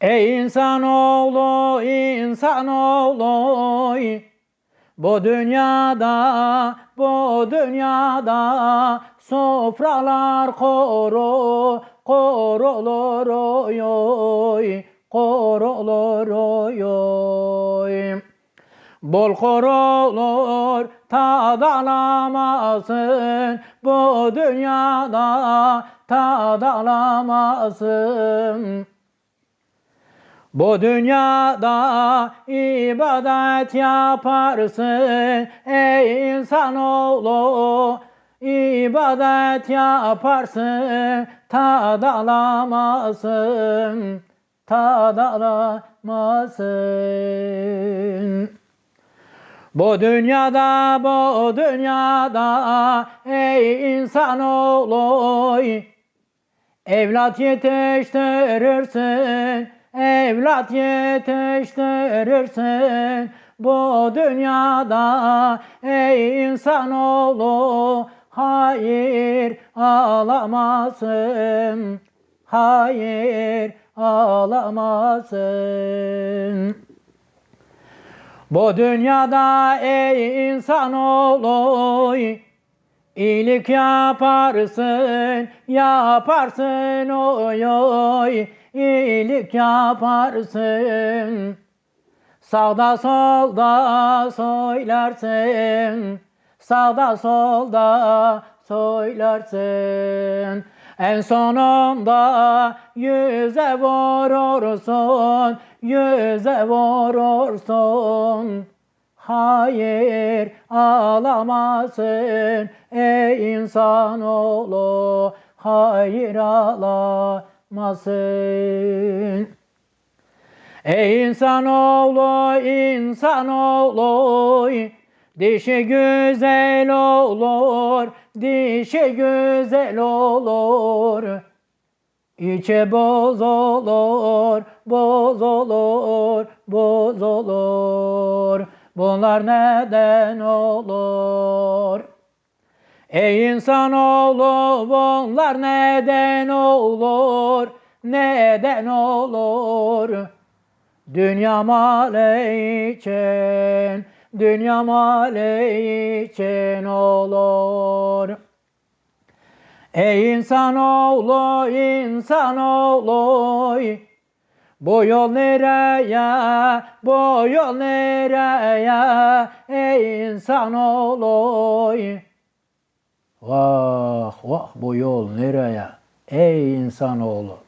Ey insanoğlu, insanoğlu Bu dünyada, bu dünyada Sofralar koru, korulur oy Korulur oy. Bol korulur tad alamazsın Bu dünyada tad alamazsın bu dünyada ibadet yaparsın ey insanoğlu. İbadet yaparsın tad alamazsın tad alamazsın bu dünyada bu dünyada ey insanoğlu evlat yetiştirirsin evlat yetiştirirsin bu dünyada ey insanoğlu hayır alamazsın hayır alamazsın bu dünyada ey insanoğlu iyilik yaparsın yaparsın oy oy iyilik yaparsın. Sağda solda söylersin. Sağda solda söylersin. En sonunda yüze vurursun, yüze vurursun. Hayır alamazsın ey insanoğlu, hayır alamazsın. Ey insanoğlu, insanoğlu, dişi güzel olur, dişi güzel olur. İçe boz olur, boz olur, boz olur. Bunlar neden olur? Ey insanoğlu bunlar neden olur? Neden olur? Dünya malı için, dünya malı için olur. Ey insanoğlu, insanoğlu, bu yol nereye, bu yol nereye, ey insanoğlu? Vah vah bu yol nereye, ey insanoğlu?